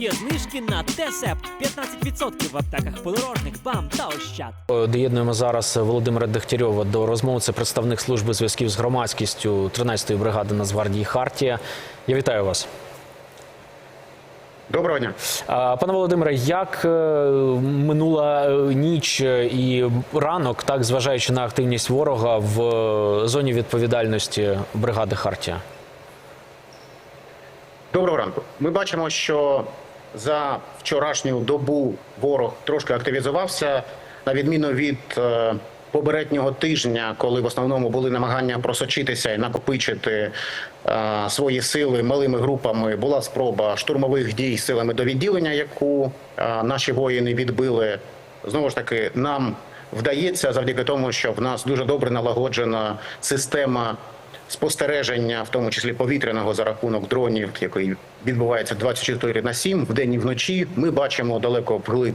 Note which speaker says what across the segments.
Speaker 1: Є знижки на Тесепт 15% в аптеках подорожник, бам та ощад.
Speaker 2: Доєднуємо зараз Володимира Дегтярьова до розмови. Це представник служби зв'язків з громадськістю 13-ї бригади Нацгвардії Хартія. Я вітаю вас.
Speaker 3: Доброго дня.
Speaker 2: Пане Володимире, як е, минула е, ніч і ранок, так зважаючи на активність ворога в е, зоні відповідальності бригади Хартія?
Speaker 3: Доброго ранку. Ми бачимо, що за вчорашню добу ворог трошки активізувався, на відміну від е, попереднього тижня, коли в основному були намагання просочитися і накопичити е, свої сили малими групами. Була спроба штурмових дій силами до відділення, яку е, наші воїни відбили. Знову ж таки, нам вдається завдяки тому, що в нас дуже добре налагоджена система спостереження, в тому числі повітряного за рахунок дронів, який відбувається 24 на 7, вдень і вночі. Ми бачимо далеко вглиб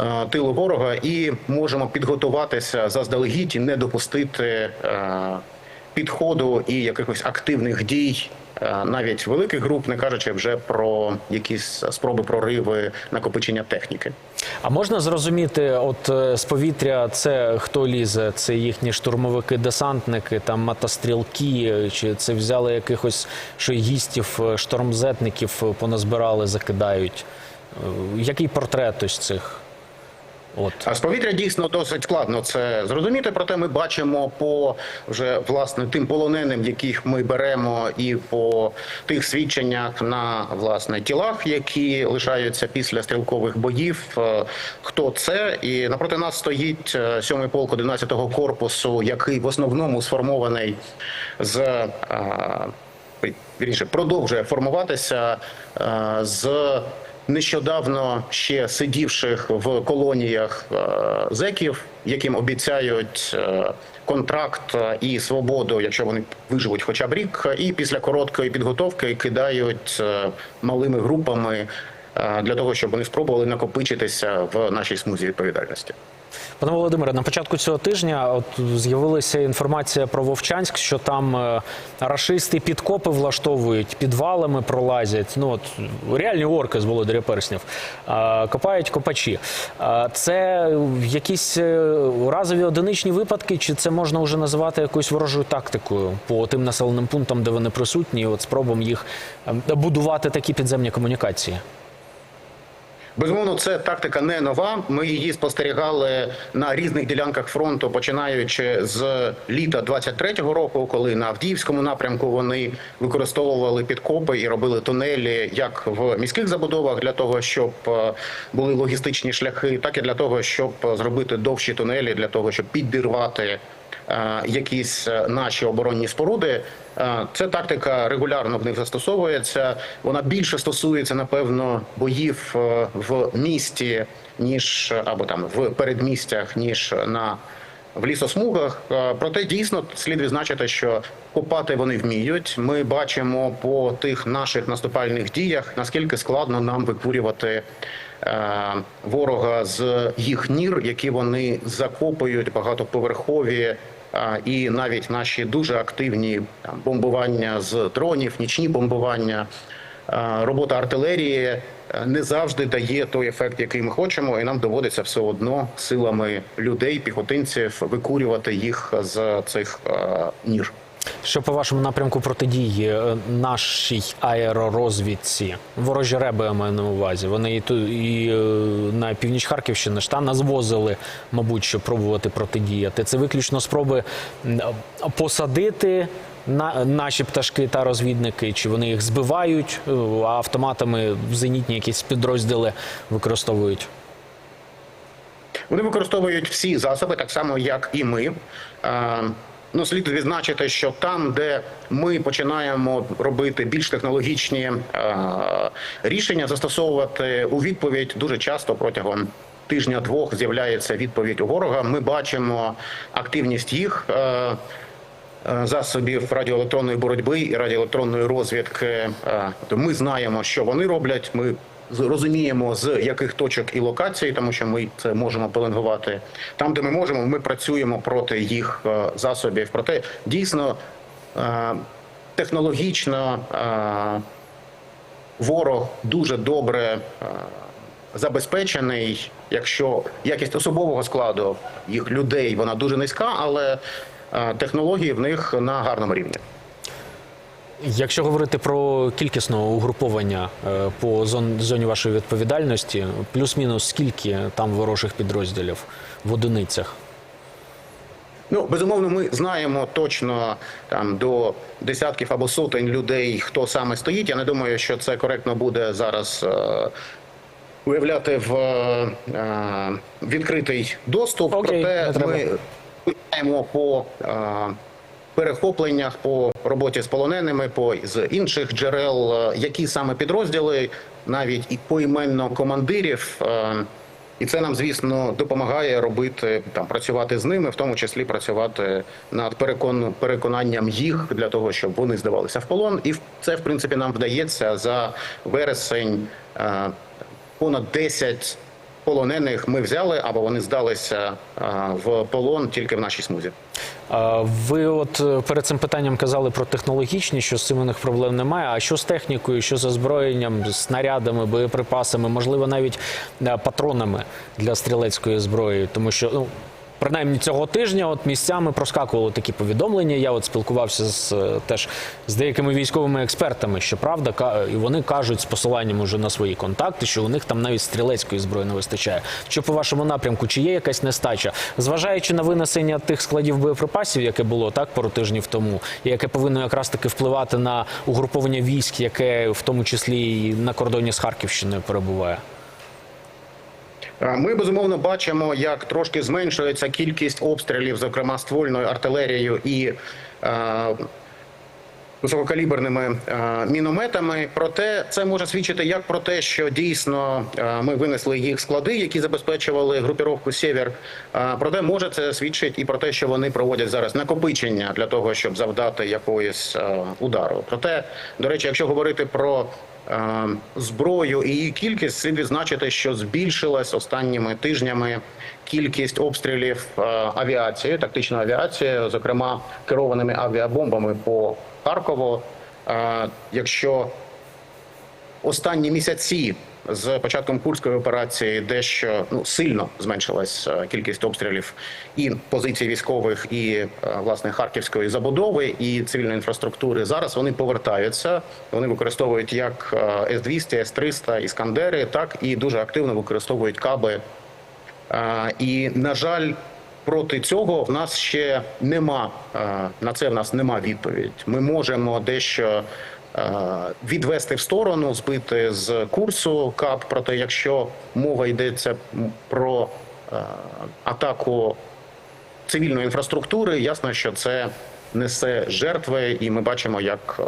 Speaker 3: е, тилу ворога і можемо підготуватися заздалегідь і не допустити е, підходу і якихось активних дій. е, Навіть великих груп, не кажучи вже про якісь спроби прориви накопичення техніки.
Speaker 2: А можна зрозуміти, от е, з повітря це хто лізе? Це їхні штурмовики, десантники, там мотострілки, чи це взяли якихось шойгістів, е, штормзетників, поназбирали, закидають? Який портрет ось цих? От.
Speaker 3: А з повітря дійсно досить складно це зрозуміти. Проте ми бачимо по вже власне тим полоненим, яких ми беремо, і по тих свідченнях на власне тілах, які лишаються після стрілкових боїв. е, Хто це? І напроти нас стоїть е, сьомий полк 11-го корпусу, який в основному сформований з. е, Вірніше, продовжує формуватися з нещодавно ще сидівших в колоніях е, зеків, яким обіцяють е, контракт е, і свободу, якщо вони виживуть хоча б рік, і після короткої підготовки кидають малими групами для того, щоб вони спробували накопичитися в нашій смузі відповідальності.
Speaker 2: Пане Володимире, на початку цього тижня от з'явилася інформація про Вовчанськ, що там е, рашисти підкопи влаштовують, підвалами пролазять. Ну от реальні орки з володаря перснів. Е, Копають копачі. Е, Це якісь е, разові одиничні випадки, чи це можна вже називати якоюсь ворожою тактикою по тим населеним пунктам, де вони присутні, от спробом їх е, будувати такі підземні комунікації?
Speaker 3: Безумовно, це тактика не нова. Ми її спостерігали на різних ділянках фронту, починаючи з літа 23-го року, коли на Авдіївському напрямку вони використовували підкопи і робили тунелі як в міських забудовах для того, щоб е, були логістичні шляхи, так і для того, щоб зробити довші тунелі, для того, щоб підірвати е, якісь е, наші оборонні споруди. Е, Це тактика регулярно в них застосовується. Вона більше стосується, напевно, боїв е, в місті, ніж або там в передмістях, ніж на в лісосмугах. Е, Проте дійсно слід відзначити, що копати вони вміють. Ми бачимо по тих наших наступальних діях, наскільки складно нам викурювати е, ворога з їх нір, які вони закопують багатоповерхові. І навіть наші дуже активні там, бомбування з дронів, нічні бомбування, робота артилерії е, не завжди дає той ефект, який ми хочемо, і нам доводиться все одно силами людей, піхотинців викурювати їх з цих ніж.
Speaker 2: Що по вашому напрямку протидії е, нашій аеророзвідці? Ворожі реби я маю на увазі. Вони і, ту, і е, на північ Харківщини ж та назвозили, мабуть, щоб пробувати протидіяти. Це виключно спроби посадити на наші пташки та розвідники, чи вони їх збивають, е, а автоматами зенітні якісь підрозділи використовують.
Speaker 3: Вони використовують всі засоби, так само як і ми. Е, Ну, слід відзначити, що там, де ми починаємо робити більш технологічні е, рішення, застосовувати у відповідь дуже часто протягом тижня-двох з'являється відповідь у ворога. Ми бачимо активність їх. Е, е, Засобів радіоелектронної боротьби і радіоелектронної розвідки. Е, Тобто Ми знаємо, що вони роблять. Ми розуміємо з яких точок і локацій, тому що ми це можемо пеленгувати. Там, де ми можемо, ми працюємо проти їх е, засобів. Проте дійсно е, технологічно. е, ворог дуже добре забезпечений. Якщо якість особового складу їх людей вона дуже низька, але технології в них на гарному рівні.
Speaker 2: Якщо говорити про кількісне угруповання е, по зоні вашої відповідальності, плюс-мінус скільки там ворожих підрозділів в одиницях?
Speaker 3: Ну, безумовно, ми знаємо точно там до десятків або сотень людей, хто саме стоїть. Я не думаю, що це коректно буде зараз е, уявляти в е, відкритий доступ.
Speaker 2: Окей,
Speaker 3: Проте ми знаємо по е, перехопленнях, по роботі з полоненими, по з інших джерел, е, які саме підрозділи, навіть і поіменно командирів. е, і це нам, звісно, допомагає робити там працювати з ними, в тому числі працювати над перекон, переконанням їх для того, щоб вони здавалися в полон. І це, в принципі, нам вдається за вересень. е, Понад 10 полонених ми взяли або вони здалися в полон тільки в нашій смузі.
Speaker 2: Ви от е, перед цим питанням казали про технологічні, що з цим у них проблем немає. А що з технікою, що з озброєнням, снарядами, боєприпасами, можливо, навіть е, патронами для стрілецької зброї, тому що ну. Принаймні цього тижня от місцями проскакували такі повідомлення. Я от спілкувався з е, теж з деякими військовими експертами, що правда, ка- і вони кажуть з посиланням уже на свої контакти, що у них там навіть стрілецької зброї не вистачає. Що по вашому напрямку, чи є якась нестача, зважаючи на винесення тих складів боєприпасів, яке було так пару тижнів тому, і яке повинно якраз таки впливати на угруповання військ, яке в тому числі і на кордоні з Харківщиною перебуває.
Speaker 3: Е, Ми безумовно бачимо, як трошки зменшується кількість обстрілів, зокрема ствольною артилерією і е, висококаліберними е, мінометами. Проте це може свідчити як про те, що дійсно е, ми винесли їх склади, які забезпечували групіровку Сєвєр. Е, проте може це свідчить і про те, що вони проводять зараз накопичення для того, щоб завдати якоїсь удару. Проте, до речі, якщо говорити про зброю і її кількість, слід відзначити, що збільшилась останніми тижнями кількість обстрілів авіацією, тактичною авіацією, зокрема керованими авіабомбами по Харкову. Е, Якщо останні місяці з початком курської операції дещо ну сильно зменшилась е, кількість обстрілів і позицій військових, і е, власне харківської забудови і цивільної інфраструктури. Зараз вони повертаються. Вони використовують як с 200 с 300 іскандери, так і дуже активно використовують каби І на жаль, проти цього в нас ще нема е, на це. В нас нема відповідь. Ми можемо дещо е, відвести в сторону, збити з курсу КАП. Проте, якщо мова йдеться про е, атаку цивільної інфраструктури, ясно, що це несе жертви, і ми бачимо, як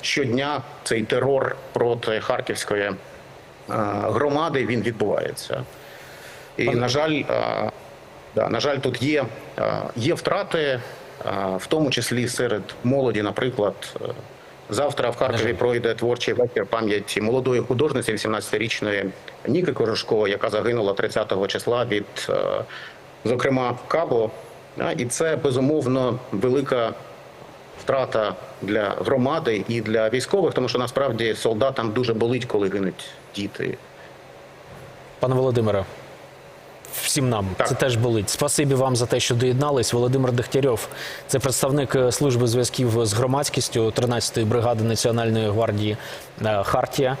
Speaker 3: щодня цей терор проти харківської громади він відбувається. І на жаль, на жаль, тут є, е, є втрати, е, в тому числі серед молоді, наприклад. е, Завтра в Харкові пройде творчий вечір пам'яті молодої художниці, 18-річної Ніки Кожушко, яка загинула 30-го числа від, зокрема, Кабо. І це безумовно велика втрата для громади і для військових, тому що насправді солдатам дуже болить, коли гинуть діти.
Speaker 2: Пане Володимире, всім нам
Speaker 3: Так.
Speaker 2: це теж болить. Спасибі вам за те, що доєднались. Володимир Дегтярьов, це представник е, служби зв'язків з громадськістю 13-ї бригади Національної гвардії е, Хартія.